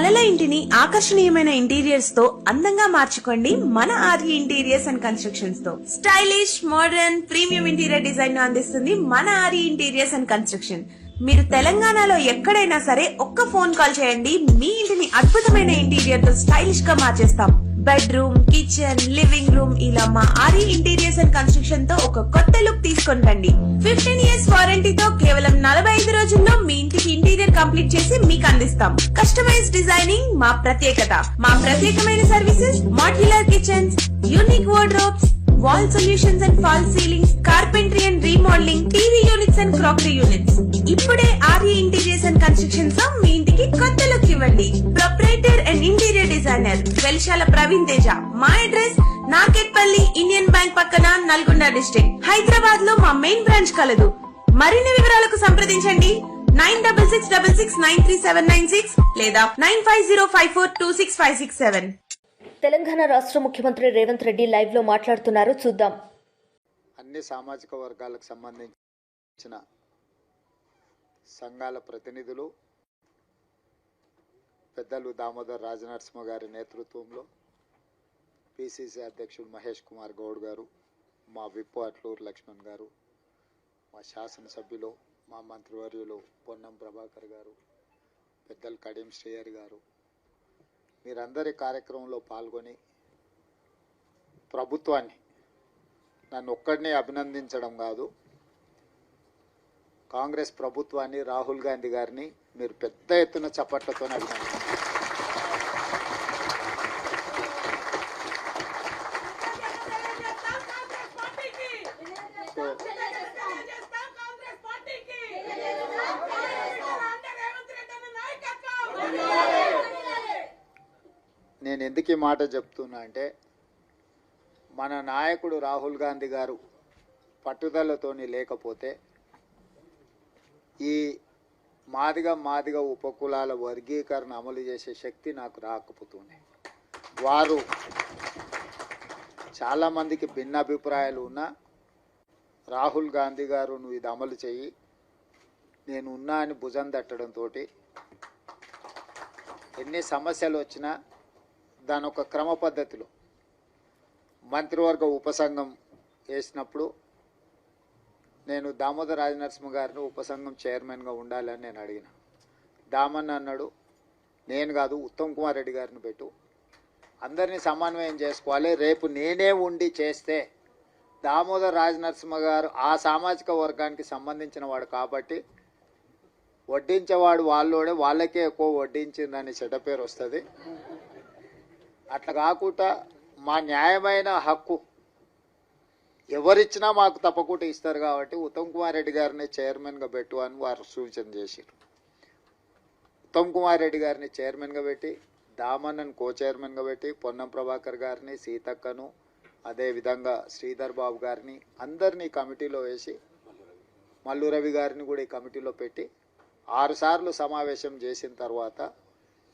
కలల ఇంటిని ఆకర్షణీయమైన ఇంటీరియర్స్తో అందంగా మార్చుకోండి మన ఆర్య ఇంటీరియర్స్ అండ్ కన్స్ట్రక్షన్స్తో. స్టైలిష్ మోడర్న్ ప్రీమియం ఇంటీరియర్ డిజైన్ను అందిస్తుంది మన ఆర్య ఇంటీరియర్స్ అండ్ కన్స్ట్రక్షన్. మీరు తెలంగాణలో ఎక్కడైనా సరే ఒక్క ఫోన్ కాల్ చేయండి. మీ ఇంటిని అద్భుతమైన ఇంటీరియర్తో స్టైలిష్గా మార్చేస్తాం. బెడ్రూమ్ కిచెన్ లివింగ్ రూమ్ ఇలా మా ఆరి ఇంటీరియర్స్ అండ్ కన్స్ట్రక్షన్తో ఒక కొత్త లుక్ తీసుకొని రండి ఫిఫ్టీన్ ఇయర్స్ వారంటీతో కేవలం నలభై ఐదు రోజుల్లో మీ ఇంటికి ఇంటీరియర్ కంప్లీట్ చేసి మీకు అందిస్తాం. కస్టమైజ్ డిజైనింగ్ మా ప్రత్యేకత. మా ప్రత్యేకమైన services modular kitchens unique wardrobes wall solutions and fall ceilings carpentry and remodelling TV units and crockery units ఇప్పుడే ఆర్య ఇంటీరియర్స్ అండ్ కన్స్ట్రక్షన్స్తో మీ ఇంటికి కొత్త లుక్ ఇవ్వండి. Proprietor and interior designer Velishala Praveen Teja. మా అడ్రస్ నాకెట్పల్లి ఇండియన్ బ్యాంక్ పక్కన Nalgonda district. హైదరాబాద్లో మా మెయిన్ బ్రాంచ్ కలదు. మరిన్ని వివరాలకు సంప్రదించండి. Nine double six double six nine three seven nine six లేదా nine five zero five four two six five six seven. Telangana రాష్ట్ర ముఖ్యమంత్రి రేవంత్ రెడ్డి లైవ్లో మాట్లాడుతున్నారు. చూద్దాం. అన్ని సామాజిక వర్గాలకు సంబంధించిన సంఘాల ప్రతినిధులు పెద్దలు దామోదర్ రాజనరసింహ గారి నేతృత్వంలో పిసిసి అధ్యక్షుడు మహేష్ కుమార్ గౌడ్ గారు మా విప్పు అట్లూరు లక్ష్మణ్ గారు మా శాసనసభ్యులు మా మంత్రివర్యులు పొన్నం ప్రభాకర్ గారు పెద్దలు కడియం శ్రేయర్ గారు మీరందరి కార్యక్రమంలో పాల్గొని ప్రభుత్వాన్ని నన్ను ఒక్కడినే అభినందించడం కాదు కాంగ్రెస్ ప్రభుత్వాన్ని రాహుల్ గాంధీ గారిని మీరు పెద్ద ఎత్తున చప్పట్లతో అభినందించారు Yeah. నేను ఎందుకు ఈ మాట చెప్తున్నా అంటే మన నాయకుడు రాహుల్ గాంధీ గారు పట్టుదలతోని లేకపోతే ఈ మాదిగ మాదిగ ఉపకులాల వర్గీకరణ అమలు చేసే శక్తి నాకు రాకపోతుంది వారు చాలామందికి భిన్న అభిప్రాయాలు ఉన్నా రాహుల్ గాంధీ గారు నువ్వు ఇది అమలు చెయ్యి నేను ఉన్నా అని భుజం తట్టడంతో ఎన్ని సమస్యలు వచ్చినా దాని ఒక క్రమ పద్ధతిలో మంత్రివర్గ ఉపసంఘం వేసినప్పుడు నేను దామోదర రాజనరసింహ గారిని ఉపసంఘం చైర్మన్గా ఉండాలని నేను అడిగిన. దామన్ అన్నాడు నేను కాదు ఉత్తమ్ కుమార్ రెడ్డి గారిని పెట్టు. అందరినీ సమన్వయం చేసుకోవాలి. రేపు నేనే ఉండి చేస్తే దామోదర్ రాజనరసింహ గారు ఆ సామాజిక వర్గానికి సంబంధించిన వాడు కాబట్టి వడ్డించేవాడు వాళ్ళోడే వాళ్ళకే ఎక్కువ వడ్డించిందని చెడ్డ పేరు వస్తుంది. అట్లా కాకుండా మా న్యాయమైన హక్కు ఎవరిచ్చినా మాకు తప్పకుండా ఇస్తారు కాబట్టి ఉత్తమ్ కుమార్ రెడ్డి గారిని చైర్మన్గా పెట్టు అని వారు సూచన చేశారు ఉత్తమ్ కుమార్ రెడ్డి గారిని చైర్మన్గా పెట్టి దామన్నను కో చైర్మన్గా పెట్టి పొన్నం ప్రభాకర్ గారిని సీతక్కను అదేవిధంగా శ్రీధర్ బాబు గారిని అందరినీ కమిటీలో వేసి మల్లు రవి గారిని కూడా ఈ కమిటీలో పెట్టి ఆరుసార్లు సమావేశం చేసిన తర్వాత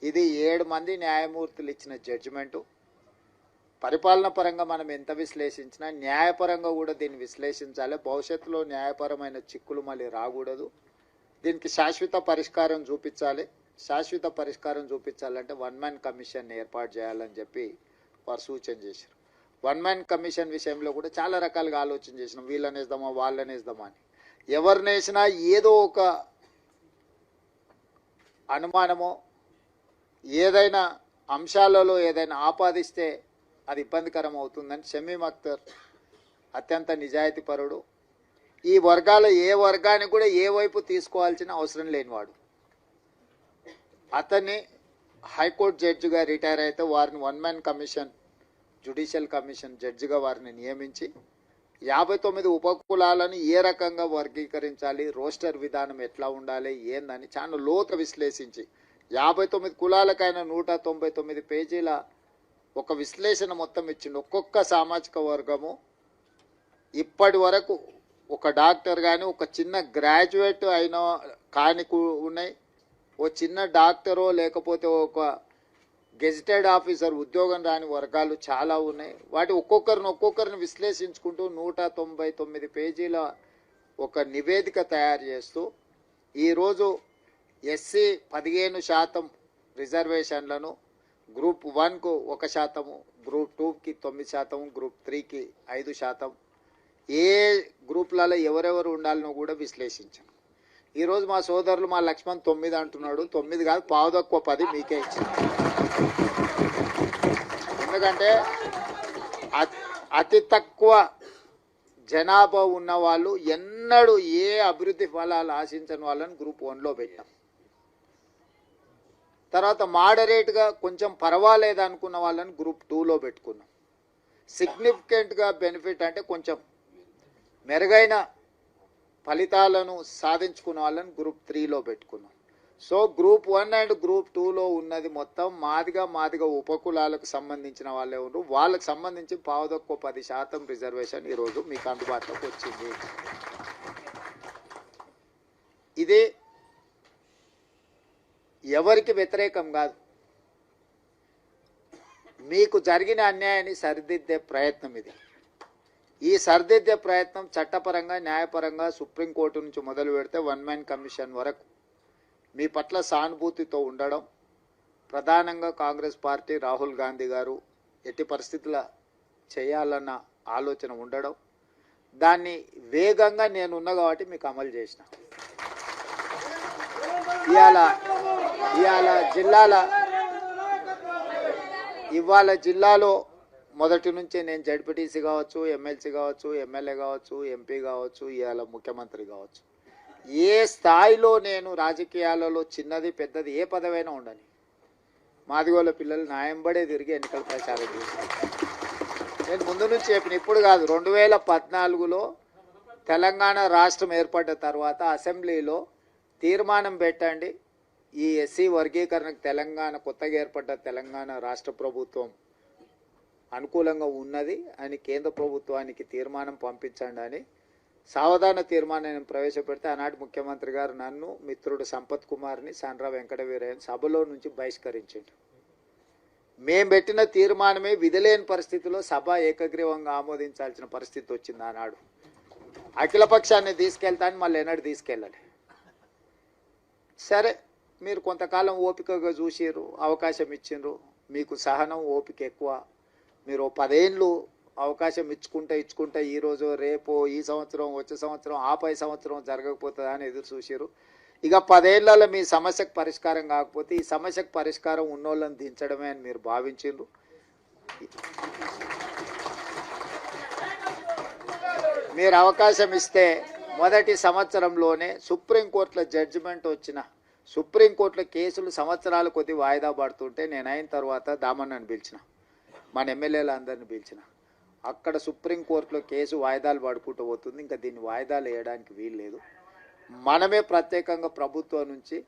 ఇది ఏడు మంది న్యాయమూర్తులు ఇచ్చిన జడ్జిమెంటు పరిపాలన పరంగా మనం ఎంత విశ్లేషించినా న్యాయపరంగా కూడా దీన్ని విశ్లేషించాలి. భవిష్యత్తులో న్యాయపరమైన చిక్కులు మళ్ళీ రాకూడదు. దీనికి శాశ్వత పరిష్కారం చూపించాలి. శాశ్వత పరిష్కారం చూపించాలంటే వన్ మ్యాన్ కమిషన్ ఏర్పాటు చేయాలని చెప్పి వారు సూచన చేశారు. వన్ మ్యాన్ కమిషన్ విషయంలో కూడా చాలా రకాలుగా ఆలోచన చేసినాం. వీళ్ళని వేద్దామా వాళ్ళని వేద్దామా అని. ఎవరిని వేసినా ఏదో ఒక అనుమానమో ఏదైనా అంశాలలో ఏదైనా ఆపాదిస్తే అది ఇబ్బందికరం అవుతుందని షమీమ్ అఖ్తర్ అత్యంత నిజాయితీపరుడు ఈ వర్గాల ఏ వర్గానికి కూడా ఏ వైపు తీసుకోవాల్సిన అవసరం లేనివాడు. అతన్ని హైకోర్టు జడ్జిగా రిటైర్ అయితే వారిని one man commission judicial commission జడ్జిగా వారిని నియమించి యాభై తొమ్మిది ఉపకులాలను ఏ రకంగా వర్గీకరించాలి రోస్టర్ విధానం ఎట్లా ఉండాలి ఏందని చాలా లోత విశ్లేషించి యాభై తొమ్మిది కులాలకైనా నూట తొంభై తొమ్మిది పేజీల ఒక విశ్లేషణ మొత్తం ఇచ్చిండు. ఒక్కొక్క సామాజిక వర్గము ఇప్పటి వరకు ఒక డాక్టర్ కానీ ఒక చిన్న గ్రాడ్యుయేట్ అయిన కాని కు- ఉన్నాయి. ఓ చిన్న డాక్టరో లేకపోతే ఒక గెజిటెడ్ ఆఫీసర్ ఉద్యోగం రాని వర్గాలు చాలా ఉన్నాయి. వాటి ఒక్కొక్కరిని ఒక్కొక్కరిని విశ్లేషించుకుంటూ నూట తొంభై తొమ్మిది పేజీల ఒక నివేదిక తయారు చేస్తూ ఈరోజు ఎస్సీ పదిహేను శాతం రిజర్వేషన్లను గ్రూప్ వన్కు ఒక శాతము గ్రూప్ టూకి తొమ్మిది శాతం గ్రూప్ త్రీకి ఐదు శాతం. ఏ గ్రూప్లలో ఎవరెవరు ఉండాలనో కూడా విశ్లేషించాం ఈరోజు మా సోదరులు మా లక్ష్మణ్ తొమ్మిది అంటున్నాడు. తొమ్మిది కాదు పావు తక్కువ పది మీకే ఇచ్చింది ఎందుకంటే అతి తక్కువ జనాభా ఉన్న వాళ్ళు ఎన్నడూ ఏ అభివృద్ధి ఫలాలు ఆశించని వాళ్ళని గ్రూప్ వన్లో పెట్టాం తర్వాత మాడరేట్గా కొంచెం పర్వాలేదు అనుకున్న వాళ్ళని గ్రూప్ టూలో పెట్టుకున్నాం. సిగ్నిఫికెంట్గా బెనిఫిట్ అంటే కొంచెం మెరుగైన ఫలితాలను సాధించుకున్న వాళ్ళని గ్రూప్ త్రీలో పెట్టుకున్నాం. So group one and group టూలో ఉన్నది మొత్తం మాదిగా మాదిగా ఉపకులాలకు సంబంధించిన వాళ్ళే ఉన్నారు వాళ్ళకి సంబంధించి పావుదొక్క పది శాతం రిజర్వేషన్ ఈరోజు మీకు అందుబాటులోకి వచ్చింది. ఇది ఎవరికి వ్యతిరేకం కాదు. మీకు జరిగిన అన్యాయాన్ని సరిదిద్దే ప్రయత్నం ఇది. ఈ సరిదిద్దే ప్రయత్నం చట్టపరంగా న్యాయపరంగా సుప్రీంకోర్టు నుంచి మొదలు పెడితే వన్ మ్యాన్ కమిషన్ వరకు మీ పట్ల సానుభూతితో ఉండడం ప్రధానంగా కాంగ్రెస్ పార్టీ రాహుల్ గాంధీ గారు ఎట్టి పరిస్థితుల చేయాలన్న ఆలోచన ఉండడం దాన్ని వేగంగా నేనున్నా కాబట్టి మీకు అమలు చేసిన. ఇవాళ ఇవాళ జిల్లాల ఇవాళ జిల్లాలో మొదటి నుంచే నేను జడ్పీటీసీ కావచ్చు ఎమ్మెల్సీ కావచ్చు ఎమ్మెల్యే కావచ్చు ఎంపీ కావచ్చు ఇవాళ ముఖ్యమంత్రి కావచ్చు. ఏ స్థాయిలో నేను రాజకీయాలలో చిన్నది పెద్దది ఏ పదవైనా ఉండని. మాదిగోళ్ళ పిల్లలు నాయంబడే తిరిగి ఎన్నికల ప్రచారం చేశారు నేను ముందు నుంచి చెప్పిన ఇప్పుడు కాదు రెండు వేల పద్నాలుగులో తెలంగాణ రాష్ట్రం ఏర్పడ్డ తర్వాత అసెంబ్లీలో తీర్మానం పెట్టండి. ఈ ఎస్సీ వర్గీకరణకు తెలంగాణ కొత్తగా ఏర్పడ్డ తెలంగాణ రాష్ట్ర ప్రభుత్వం అనుకూలంగా ఉన్నది అని కేంద్ర ప్రభుత్వానికి తీర్మానం పంపించండి అని సావధాన తీర్మానం ప్రవేశపెడితే ఆనాటి ముఖ్యమంత్రి గారు నన్ను మిత్రుడు సంపత్ కుమార్ని సాండ్రా వెంకట వీరయ్యని సభలో నుంచి బహిష్కరించాడు. మేం పెట్టిన తీర్మానమే విధులేని పరిస్థితిలో సభ ఏకగ్రీవంగా ఆమోదించాల్సిన పరిస్థితి వచ్చింది ఆనాడు. అఖిలపక్షాన్ని తీసుకెళ్తాను మళ్ళీ ఎన్నడూ తీసుకెళ్ళాలి. సరే మీరు కొంతకాలం ఓపికగా చూసిర్రు అవకాశం ఇచ్చిండ్రు. మీకు సహనం ఓపిక ఎక్కువ. మీరు పదేళ్ళు అవకాశం ఇచ్చుకుంటా ఇచ్చుకుంటా ఈరోజు రేపు ఈ సంవత్సరం వచ్చే సంవత్సరం ఆ పై సంవత్సరం జరగకపోతుందా అని ఎదురు చూసిర్రు. ఇక పదేళ్ళలో మీ సమస్యకు పరిష్కారం కాకపోతే ఈ సమస్యకు పరిష్కారం ఉన్నోళ్ళని దించడమే అని మీరు భావించిండ్రు. మీరు అవకాశం ఇస్తే మొదటి సంవత్సరంలోనే సుప్రీంకోర్టుల జడ్జిమెంట్ వచ్చిన సుప్రీంకోర్టులో కేసులు సంవత్సరాలు కొద్ది వాయిదా పడుతుంటే నేను అయిన తర్వాత దామన్నని పిలిచిన. మన ఎమ్మెల్యేలు అందరిని పిలిచిన. అక్కడ సుప్రీంకోర్టులో కేసు వాయిదాలు పడుకుంటూ పోతుంది. ఇంకా దీన్ని వాయిదాలు వేయడానికి వీలు లేదు. మనమే ప్రత్యేకంగా ప్రభుత్వం నుంచి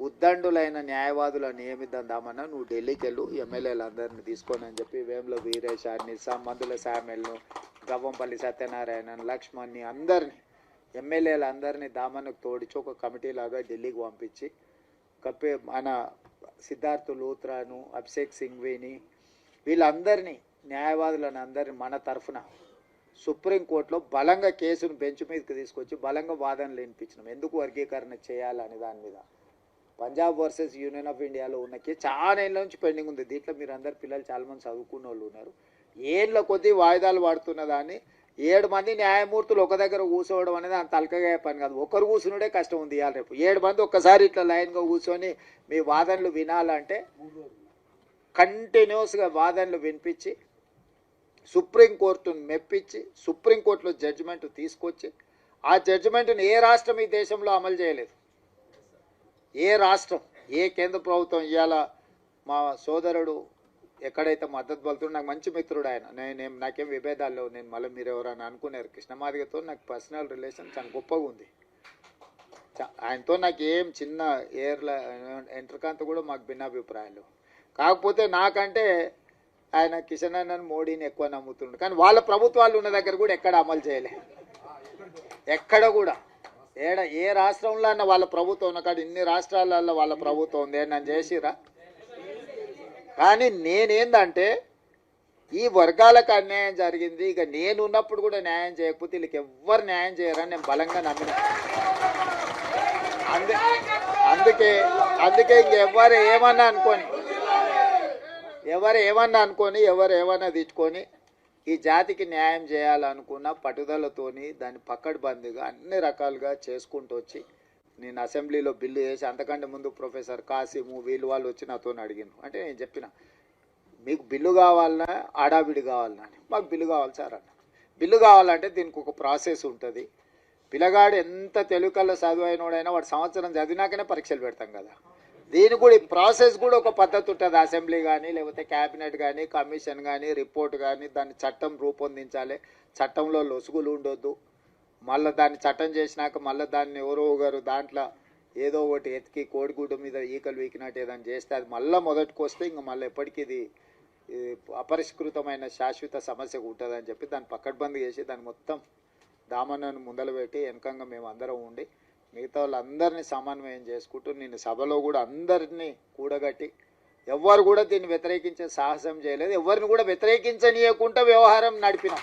ఉద్దండులైన న్యాయవాదులను నియమిద్దామన్నా నువ్వు ఢిల్లీకి వెళ్ళు ఎమ్మెల్యేలు అందరిని తీసుకొని అని చెప్పి వేముల వీరేశాన్ని మందుల శామెల్ను గవ్వంపల్లి సత్యనారాయణ లక్ష్మణ్ని అందరిని ఎమ్మెల్యేలందరినీ దామన్నకు తోడిచి ఒక కమిటీ లాగా ఢిల్లీకి పంపించి కప్పే మన సిద్ధార్థ్ లూత్రాను అభిషేక్ సింఘ్వీని వీళ్ళందరినీ న్యాయవాదులను అందరిని మన తరఫున సుప్రీంకోర్టులో బలంగా కేసును బెంచ్ మీదకి తీసుకొచ్చి బలంగా వాదనలు వినిపించినాం. ఎందుకు వర్గీకరణ చేయాలని దాని మీద? పంజాబ్ వర్సెస్ యూనియన్ ఆఫ్ ఇండియాలో ఉన్న కేసు చాలా ఏళ్ళ నుంచి పెండింగ్ ఉంది. దీంట్లో మీరు అందరు పిల్లలు చాలామంది చదువుకున్న వాళ్ళు ఉన్నారు. ఏళ్ళ కొద్దీ వాయిదాలు పడుతున్న దాన్ని ఏడు మంది న్యాయమూర్తులు ఒక దగ్గర కూర్చోవడం అనేది అంత అల్కగా పని కాదు. ఒకరు కూర్చునుడే కష్టం ఉంది ఇవాళ రేపు. ఏడు మంది ఒక్కసారి ఇట్లా లైన్గా కూర్చొని మీ వాదనలు వినాలంటే కంటిన్యూస్గా వాదనలు వినిపించి సుప్రీంకోర్టును మెప్పించి సుప్రీంకోర్టులో జడ్జిమెంట్ తీసుకొచ్చి ఆ జడ్జిమెంట్ని ఏ రాష్ట్రం ఈ దేశంలో అమలు చేయలేదు. ఏ రాష్ట్రం ఏ కేంద్ర ప్రభుత్వం ఇవాళ మా సోదరుడు ఎక్కడైతే మద్దతు పలుతుడు నాకు మంచి మిత్రుడు ఆయన. నేను నాకేం విభేదాలు లేవు. నేను మళ్ళీ మీరు ఎవరైనా అనుకున్నారు. కృష్ణమాదిగతో నాకు పర్సనల్ రిలేషన్ చాలా గొప్పగా ఉంది. చ- ఆయనతో నాకు ఏం చిన్న ఏర్ల ఎంట్రకాంత కూడా మాకు భిన్నాభిప్రాయాలు. కాకపోతే నాకంటే ఆయన కిషన్ అన్నన్ మోడీని ఎక్కువ నమ్ముతుండు. కానీ వాళ్ళ ప్రభుత్వాలు ఉన్న దగ్గర కూడా ఎక్కడ అమలు చేయలే. ఎక్కడ కూడా. ఏడ ఏ రాష్ట్రంలో అన్న వాళ్ళ ప్రభుత్వం ఉన్న కాదు ఇన్ని రాష్ట్రాలలో వాళ్ళ ప్రభుత్వం ఉంది. నన్ను చేసిరా కానీ నేనేందంటే ఈ వర్గాలకు అన్యాయం జరిగింది ఇక నేను ఉన్నప్పుడు కూడా న్యాయం చేయకపోతే వీళ్ళకి ఎవ్వరు న్యాయం చేయరని నేను బలంగా నమ్మిన. అందు అందుకే అందుకే ఇంకెవ్వరు ఏమన్నా అనుకోని ఎవరు ఏమన్నా అనుకొని ఎవరు ఏమన్నా తిట్టుకొని ఈ జాతికి న్యాయం చేయాలనుకున్న పట్టుదలతోని దాన్ని పక్కడబందిగా అన్ని రకాలుగా చేసుకుంటూ వచ్చి నేను అసెంబ్లీలో బిల్లు వేసి అంతకంటే ముందు ప్రొఫెసర్ కాసిము వీళ్ళు వాళ్ళు వచ్చి నాతో అడిగిన అంటే నేను చెప్పిన మీకు బిల్లు కావాలన్నా ఆడావిడి కావాలన్నా అని. మాకు బిల్లు కావాలి సార్ అన్న. బిల్లు కావాలంటే దీనికి ఒక ప్రాసెస్ ఉంటుంది. పిల్లగాడు ఎంత తెలుగులో చదువైనోడైనా వాడు సంవత్సరం చదివినాకనే పరీక్షలు పెడతాం కదా. దీని కూడా ఈ ప్రాసెస్ కూడా ఒక పద్ధతి ఉంటుంది. అసెంబ్లీ కానీ లేకపోతే క్యాబినెట్ కానీ కమిషన్ కానీ రిపోర్ట్ కానీ దాన్ని చట్టం రూపొందించాలి. చట్టంలో లొసుగులు ఉండొద్దు. మళ్ళీ దాన్ని చట్టం చేసినాక మళ్ళీ దాన్ని ఎవరో ఒకరు దాంట్లో ఏదో ఒకటి ఎతికి కోడిగుడ్డు మీద ఈకలు వీకినట్టు ఏదైనా చేస్తే అది మళ్ళీ మొదటికి వస్తే ఇంక మళ్ళీ ఎప్పటికీ ఇది అపరిష్కృతమైన శాశ్వత సమస్య ఉంటుందని చెప్పి దాన్ని పక్కడ్బందీ చేసి దాన్ని మొత్తం దామన్నను ముందలు పెట్టి వెనకంగా మేము అందరం ఉండి మిగతా వాళ్ళందరినీ సమన్వయం చేసుకుంటూ నేను సభలో కూడా అందరినీ కూడగట్టి ఎవ్వరు కూడా దీన్ని వ్యతిరేకించే సాహసం చేయలేదు. ఎవరిని కూడా వ్యతిరేకించనీయకుండా వ్యవహారం నడిపినాం.